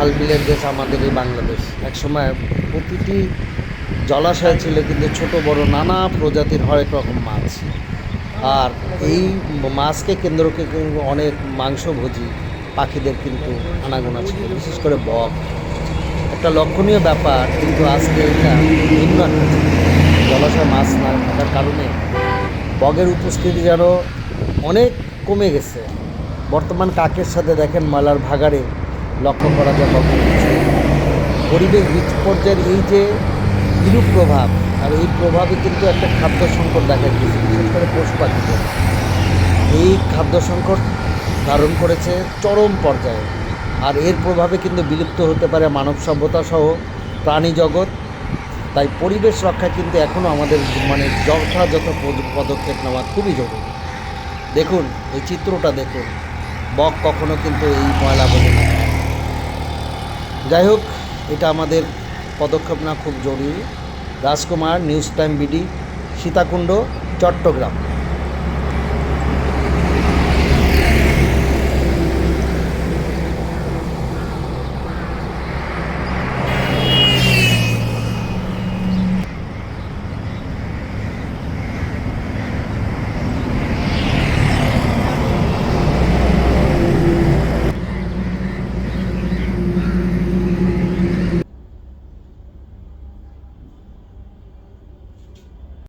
খালবিলের দেশ আমাদের এই বাংলাদেশ। একসময় প্রতিটি জলাশয় ছিল কিন্তু ছোট, বড়, নানা প্রজাতির হরেক রকম মাছ। আর এই মাছকে কেন্দ্রকে অনেক মাংসভোজী পাখিদের কিন্তু আনাগোনা ছিল, বিশেষ করে বক। একটা লক্ষণীয় ব্যাপার, কিন্তু আজকে এটা ভিন্ন জলাশয় মাছ না থাকার কারণে বগের উপস্থিতি যেন অনেক কমে গেছে। বর্তমান কাকের সাথে দেখেন ময়লার ভাগাড়ে লক্ষ্য করা যায় উপস্থিতি। পরিবেশ বিপর্যয়ের এই যে বিরূপ প্রভাব, আর এই প্রভাবে কিন্তু একটা খাদ্য সংকট দেখা দিয়েছে, বিশেষ করে পশু পাখিদের এই খাদ্য সংকট ধারণ করেছে চরম পর্যায়ে, আর এর প্রভাবে কিন্তু বিলুপ্ত হতে পারে মানব সভ্যতা সহ প্রাণী জগৎ তাই পরিবেশ রক্ষা কিন্তু এখনও আমাদের মানে যথাযথ পদ- পদক্ষেপ নেওয়া খুবই জরুরি দেখুন, এই চিত্রটা দেখুন বক কখনো কিন্তু এই ময়লা আবর্জনা। যাই হোক এটা আমাদের পদক্ষেপ না খুব জরুরি। Rajkumar news time BD Sitakunda Chattogram.